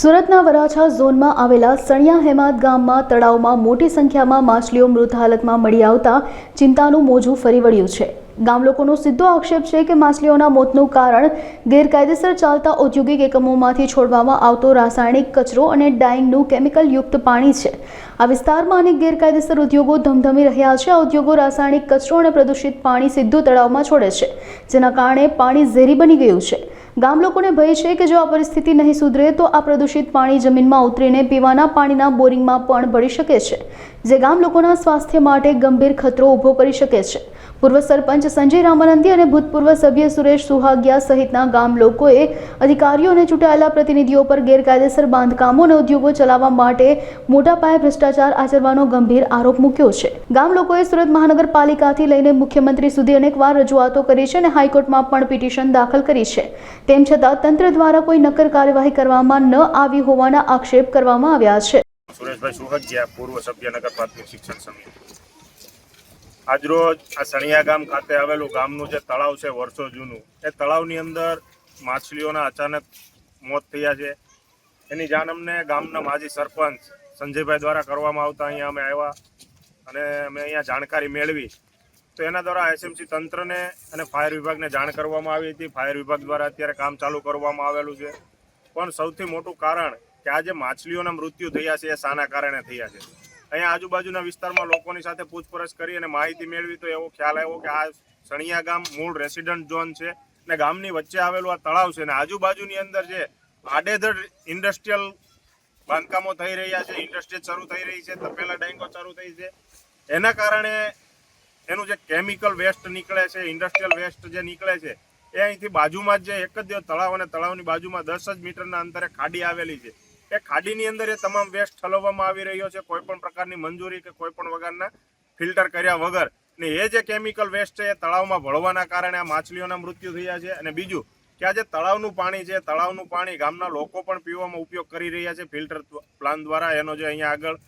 સુરતના વરાછા ઝોનમાં આવેલા સણિયા હેમાદ ગામમાં તળાવમાં મોટી સંખ્યામાં માછલીઓ મૃત હાલતમાં મળી આવતા ચિંતાનું મોજું ફરી વળ્યું છે. ગામ લોકોનો સીધો આક્ષેપ છે કે માછલીઓના મોતનું કારણ ગેરકાયદેસર ચાલતા ઔદ્યોગિક એકમોમાંથી છોડવામાં આવતો રાસાયણિક કચરો અને ડાઇંગનું કેમિકલ યુક્ત પાણી છે. આ વિસ્તારમાં અનેક ગેરકાયદેસર ઉદ્યોગો ધમધમી રહ્યા છે. આ ઉદ્યોગો રાસાયણિક કચરો અને પ્રદૂષિત પાણી સીધું તળાવમાં છોડે છે, જેના કારણે પાણી ઝેરી બની ગયું છે. ગામ લોકોને ભય છે કે જો આ પરિસ્થિતિ નહીં સુધરે તો આ પ્રદૂષિત પાણી જમીનમાં ઉતરીને પીવાના પાણીના બોરિંગમાં પણ ભળી શકે છે. જે ગામ લોકોના સ્વાસ્થ્ય માટે ગંભીર ખતરો ઊભો કરી શકે છે. પૂર્વ સરપંચ સંજય રામાનંદી અને ભૂતપૂર્વ સભ્ય સુરેશ સુહાગિયા સહિતના ગામ લોકોએ અધિકારીઓ અને ચૂંટાયેલા પ્રતિનિધિઓ પર ગેરકાયદેસર બાંધકામો અને ઉદ્યોગો ચલાવવા માટે મોટા પાયે ભ્રષ્ટાચાર આચરવાનો ગંભીર આરોપ મૂક્યો છે. ગામ લોકોએ સુરત મહાનગરપાલિકાથી લઈને મુખ્યમંત્રી સુધી અનેકવાર રજૂઆતો કરી છે અને હાઈકોર્ટમાં પણ પિટિશન દાખલ કરી છે. તેમ છતાં તંત્ર દ્વારા કોઈ નક્કર કાર્યવાહી કરવામાં ન આવી હોવાના આક્ષેપ કરવામાં આવ્યા છે. સુરેશભાઈ સુહજિયા પૂર્વ સભ્ય નગર પ્રાથમિક શિક્ષણ સમિતિ. આજરોજ આ સણિયા ગામ ખાતે આવેલું ગામનું જે તળાવ છે વર્ષો જૂનું, એ તળાવની અંદર માછલીઓના અચાનક મોત થયા છે. એની જાણ અમને ગામના માજી સરપંચ સંજયભાઈ દ્વારા કરવામાં આવતા અહીંયા અમે આવ્યા અને અમે અહીંયા જાણકારી મેળવી. તો એના દ્વારા એસએમસી તંત્રને અને ફાયર વિભાગને જાણ કરવામાં આવી હતી. ફાયર વિભાગ દ્વારા અત્યારે કામ ચાલુ કરવામાં આવેલું છે. પણ સૌથી મોટું કારણ કે આ જે માછલીઓના મૃત્યુ થયા છે એ શાના કારણે થયા છે. અહીંયા આજુબાજુના વિસ્તારમાં લોકોની સાથે પૂછપરછ કરી અને માહિતી મેળવી તો એવો ખ્યાલ આવ્યો કે આ સણિયા ગામ મૂળ રેસિડન્ટ ઝોન છે ને ગામની વચ્ચે આવેલું આ તળાવ છે ને આજુબાજુની અંદર જે આડેધડ ઇન્ડસ્ટ્રીયલ બાંધકામો થઈ રહ્યા છે ઇન્ડસ્ટ્રી શરૂ થઈ રહી છે, તપેલા ડાઈંગો શરૂ થઈ છે. એના કારણે એનું જે કેમિકલ વેસ્ટ નીકળે છે ઇન્ડસ્ટ્રીયલ વેસ્ટ જે નીકળે છે, એ અહીંથી બાજુમાં જે એક જ તળાવ અને તળાવની બાજુમાં દસ જ મીટરના અંતરે ખાડી આવેલી છે. એ ખાડીની અંદર એ તમામ વેસ્ટ ઠલવવામાં આવી રહ્યો છે, કોઈ પણ પ્રકારની મંજૂરી કે કોઈ પણ વગરના ફિલ્ટર કર્યા વગર. ને એ જે કેમિકલ વેસ્ટ છે, એ તળાવમાં ભળવાના કારણે આ માછલીઓના મૃત્યુ થયા છે. અને બીજું, કે આ જે તળાવનું પાણી છે, તળાવનું પાણી ગામના લોકો પણ પીવામાં ઉપયોગ કરી રહ્યા છે ફિલ્ટર પ્લાન દ્વારા એનો જે અહીંયા આગળ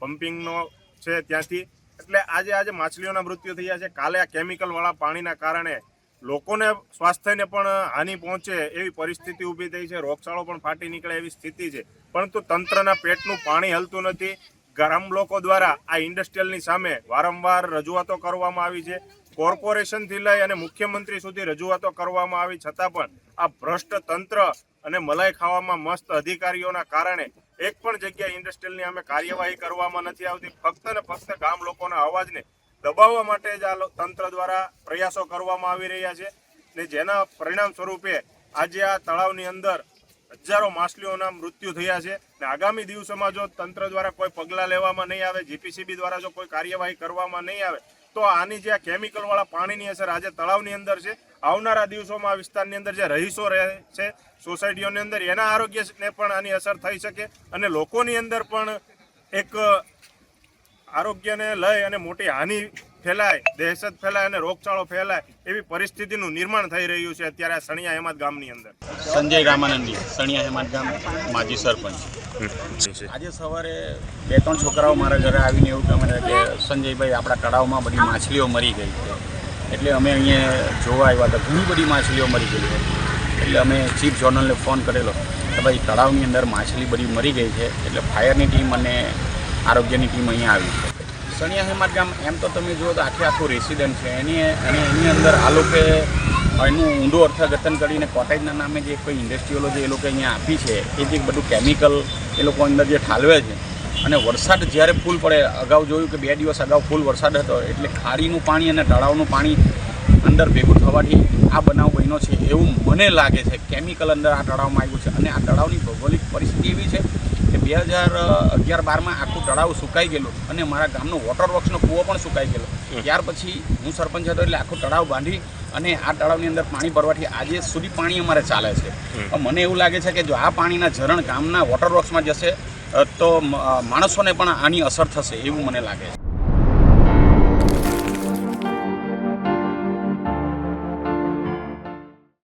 પમ્પિંગનો છે ત્યાંથી. એટલે આજે આજે માછલીઓના મૃત્યુ થયા છે. કાલે આ કેમિકલવાળા પાણીના કારણે લોકોને સ્વાસ્થ્યને પણ હાનિ પહોંચે એવી પરિસ્થિતિ ઊભી થઈ છે, રોગચાળો પણ ફાટી નીકળે એવી સ્થિતિ છે. પરંતુ તંત્રના પેટનું પાણી હલતું નથી. ગ્રામ લોકો દ્વારા આ ઇન્ડસ્ટ્રીયલની સામે વારંવાર રજૂઆતો કરવામાં આવી છે. કોર્પોરેશનથી લઈ અને મુખ્યમંત્રી સુધી રજૂઆતો કરવામાં આવી છતાં પણ આ ભ્રષ્ટ તંત્ર અને મલાઈ ખાવામાં મસ્ત અધિકારીઓના કારણે એક પણ જગ્યાએ ઇન્ડસ્ટ્રીયલની અમે કાર્યવાહી કરવામાં નથી આવતી. ફક્ત ને ફક્ત ગામ લોકોના અવાજને દબાવવા માટે જ આ તંત્ર દ્વારા પ્રયાસો કરવામાં આવી રહ્યા છે ને જેના પરિણામ સ્વરૂપે આજે આ તળાવની અંદર હજારો માછલીઓના મૃત્યુ થયા છે ને આગામી દિવસોમાં જો તંત્ર દ્વારા કોઈ પગલાં લેવામાં નહીં આવે જીપીસીબી દ્વારા જો કોઈ કાર્યવાહી કરવામાં નહીં આવે, તો આની જે આ કેમિકલવાળા પાણીની અસર આજે તળાવની અંદર છે, આવનારા દિવસોમાં આ વિસ્તારની અંદર જે રહીશો રહે છે સોસાયટીઓની અંદર, એના આરોગ્યને પણ આની અસર થઈ શકે અને લોકોની અંદર પણ એક આરોગ્યને લઈ અને મોટી હાનિ ફેલાય દહેશત ફેલાય અને રોગચાળો ફેલાય એવી પરિસ્થિતિનું નિર્માણ થઈ રહ્યું છે અત્યારે આ સણિયા હેમાદ ગામની અંદર. સંજય રામાનંદી સણિયા હેમાદ ગામ માજી સરપંચ. આજે સવારે બે ત્રણ છોકરાઓ મારા ઘરે આવીને એવું કહે મને કે સંજયભાઈ આપણા તળાવમાં બધી માછલીઓ મરી ગઈ છે. એટલે અમે અહીંયા જોવા આવ્યા હતા. ઘણી બધી માછલીઓ મરી ગઈ છે. એટલે અમે ચીફ જોનલને ફોન કરેલો કે ભાઈ તળાવની અંદર માછલી બધી મરી ગઈ છે. એટલે ફાયરની ટીમ અને આરોગ્યની ટીમ અહીંયા આવી છે. સણિયા હેમાદ ગામ, એમ તો તમે જુઓ તો આખે આખું રેસિડન્ટ છે. એની અને એની અંદર આ લોકોએ એનું ઊંડું અર્થઘટન કરીને કોટેજના નામે જે કોઈ ઇન્ડસ્ટ્રીઓલો જે એ લોકો અહીંયા આપી છે, એ જે બધું કેમિકલ એ લોકો અંદર જે ઠાલવે છે. અને વરસાદ જ્યારે ફૂલ પડે, અગાઉ જોયું કે બે દિવસ અગાઉ ફૂલ વરસાદ હતો, એટલે ખાડીનું પાણી અને તળાવનું પાણી અંદર ભેગું થવાથી આ બનાવ બન્યો છે એવું મને લાગે છે. કેમિકલ અંદર આ તળાવમાં આવ્યું છે. અને આ તળાવની ભૌગોલિક પરિસ્થિતિ એવી છે બે હજાર અગિયાર બારમાં આખું તળાવ સુકાઈ ગયેલું અને મારા ગામનો વોટર વર્ક્સનો કૂવો પણ સુકાઈ ગયેલો. ત્યાર પછી હું સરપંચ હતો એટલે આખું તળાવ બાંધી અને આ તળાવની અંદર પાણી ભરવાથી આજે સુધી પાણી અમારે ચાલે છે. મને એવું લાગે છે કે જો આ પાણીના ઝરણ ગામના વોટર વર્ક્સમાં જશે તો માણસોને પણ આની અસર થશે એવું મને લાગે છે.